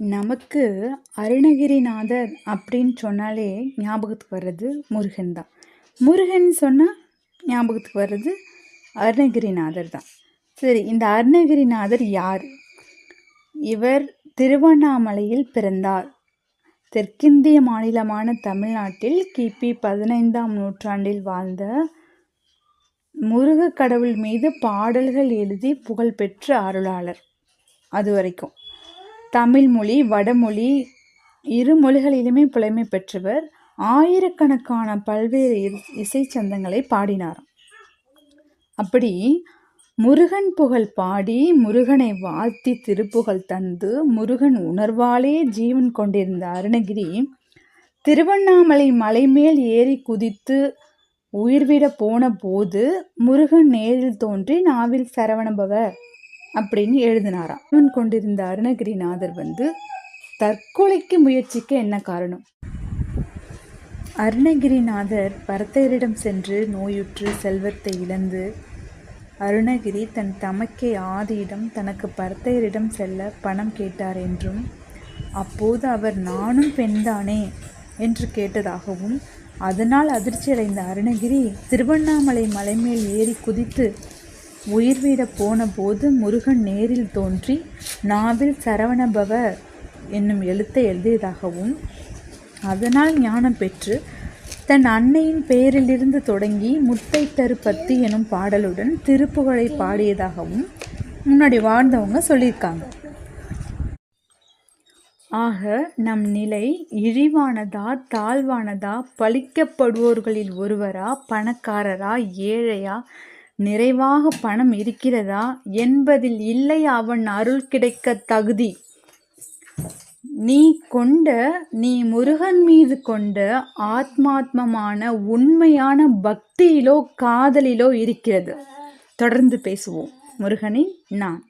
நமக்கு அருணகிரிநாதர் அப்படின்னு சொன்னாலே ஞாபகத்துக்கு வர்றது முருகன் தான். முருகன் சொன்னால் ஞாபகத்துக்கு வர்றது அருணகிரிநாதர் தான். சரி இந்த அருணகிரிநாதர் யார்? இவர் திருவண்ணாமலையில் பிறந்தார். தெற்கிந்திய மாநிலமான தமிழ்நாட்டில் கிபி பதினைந்தாம் நூற்றாண்டில் வாழ்ந்த முருக கடவுள் மீது பாடல்கள் எழுதி புகழ்பெற்ற அருளாளர். அது வரைக்கும். தமிழ்மொழி வடமொழி இரு மொழிகளிலுமே புலமை பெற்றவர். ஆயிரக்கணக்கான பல்வேறு இசை சந்தங்களை பாடினார் அப்படி முருகன் புகழ் பாடி முருகனை வாழ்த்தி திருப்புகழ் தந்து முருகன் உணர்வாலே ஜீவன் கொண்டிருந்த அருணகிரி திருவண்ணாமலை மலை மேல் ஏறி குதித்து உயிர்விட போன போது முருகன் நேரில் தோன்றி நாவில் சரவணபவர் அப்படின்னு எழுதினாராம். இவன் கொண்டிருந்த அருணகிரிநாதர் வந்து தற்கொலைக்கு முயற்சிக்க என்ன காரணம்? அருணகிரிநாதர் பரத்தையரிடம் சென்று நோயுற்று செல்வத்தை இழந்து அருணகிரி தன் தமக்கை ஆதியிடம் தனக்கு பரத்தையரிடம் செல்ல பணம் கேட்டார் என்றும் அப்போது அவர் நானும் பெண்தானே? என்று கேட்டதாகவும் அதனால் அதிர்ச்சியடைந்த அருணகிரி திருவண்ணாமலை மலைமேல் ஏறி குதித்து உயிர்விட போன போனபோது முருகன் நேரில் தோன்றி நாவில் சரவணபவ என்னும் எழுத்தை எழுதியதாகவும் அதனால் ஞானம் பெற்று தன் அன்னையின் பெயரிலிருந்து தொடங்கி முத்தை தருப்பத்தி எனும் பாடலுடன் திருப்புகழை பாடியதாகவும் முன்னாடி வாழ்ந்தவங்க சொல்லியிருக்காங்க. ஆக நம் நிலை இழிவானதா தாழ்வானதா பழிக்கப்படுவோர்களில் ஒருவரா பணக்காரரா ஏழையா நிறைவாக பணம் இருக்கிறதா? என்பதில் இல்லை அவன் அருள் கிடைக்க தகுதி. நீ கொண்ட நீ முருகன் மீது கொண்ட ஆத்மாத்மமான உண்மையான பக்தியிலோ காதலிலோ இருக்கிறது. தொடர்ந்து பேசுவோம். முருகனின் நான்